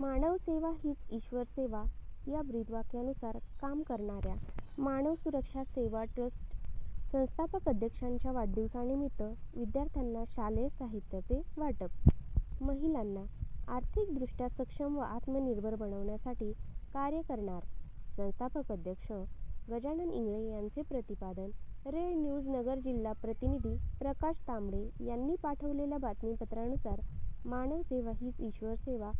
मानव सेवा हीच ईश्वर सेवा या ब्रीदवाक्यानुसार काम करणाऱ्या मानव सुरक्षा सेवा ट्रस्ट संस्थापक अध्यक्षांच्या वाढदिवसानिमित्त विद्यार्थ्यांना शालेय साहित्याचे वाटप. महिलांना आर्थिकदृष्ट्या सक्षम व आत्मनिर्भर बनवण्यासाठी कार्य करणार संस्थापक अध्यक्ष गजानन इंगळे यांचे प्रतिपादन. रेड न्यूज नगर जिल्हा प्रतिनिधी प्रकाश तांबडे यांनी पाठवलेल्या बातमीपत्रानुसार मानव सेवा हीच ईश्वर सेवा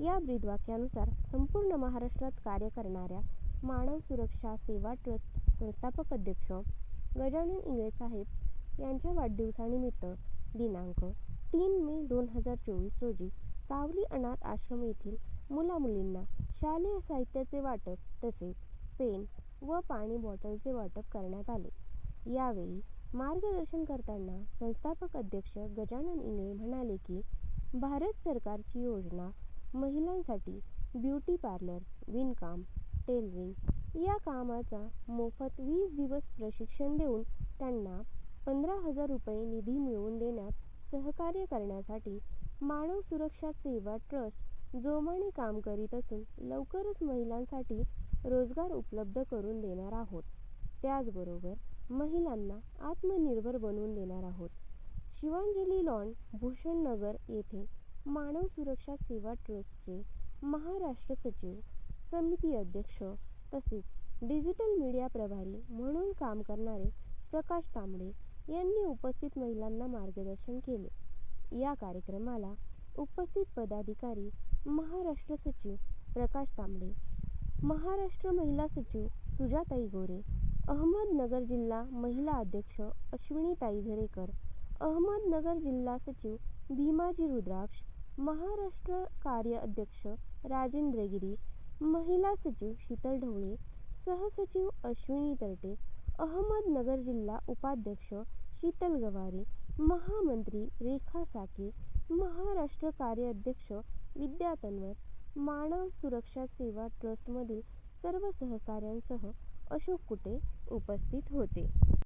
या ब्रीदवाक्यानुसार संपूर्ण महाराष्ट्रात कार्य करणाऱ्या मानव सुरक्षा सेवा ट्रस्ट संस्थापक अध्यक्ष गजानन इंगळे साहेब यांच्या वाढदिवसानिमित्त दिनांक तीन मे दोन हजार चोवीस रोजी सावली अनाथ आश्रम येथील मुला-मुलींना शालेय साहित्याचे वाटप तसेच पेन व पाणी बॉटलचे वाटप करण्यात आले. यावेळी मार्गदर्शन करताना संस्थापक अध्यक्ष गजानन इंगळे म्हणाले की, भारत सरकारची योजना महिलांसाठी ब्युटी पार्लर, विणकाम, टेलरिंग या कामाचा मोफत वीस दिवस प्रशिक्षण देऊन त्यांना पंधरा हजार रुपये निधी मिळवून देण्यात सहकार्य करण्यासाठी मानव सुरक्षा सेवा ट्रस्ट जोमाने काम करीत असून लवकरच महिलांसाठी रोजगार उपलब्ध करून देणार आहोत. त्याचबरोबर महिलांना आत्मनिर्भर बनवून देणार आहोत. शिवांजली लॉन भूषण नगर येथे मानव सुरक्षा सेवा ट्रस्टचे महाराष्ट्र सचिव समिती अध्यक्ष तसेच डिजिटल मीडिया प्रभारी म्हणून काम करणारे प्रकाश तांबडे यांनी उपस्थित महिलांना मार्गदर्शन केले. या कार्यक्रमाला उपस्थित पदाधिकारी, महाराष्ट्र सचिव प्रकाश तांबडे महाराष्ट्र महिला सचिव सुजाताई गोरे, अहमदनगर जिल्हा महिला अध्यक्ष अश्विनीताई झरेकर, अहमदनगर जिल्हा सचिव भीमाजी रुद्राक्ष, महाराष्ट्र कार्य अध्यक्ष राजेंद्र गिरी, महिला सचिव शीतल ढवळे, सहसचिव अश्विनी तरटे, अहमदनगर जिल्हा उपाध्यक्ष शीतल गवारे, महामंत्री रेखा साके, महाराष्ट्र कार्य अध्यक्ष विद्या तन्वर, मानव सुरक्षा सेवा ट्रस्टमधील सर्व सहकाऱ्यांसह अशोक कुटे उपस्थित होते.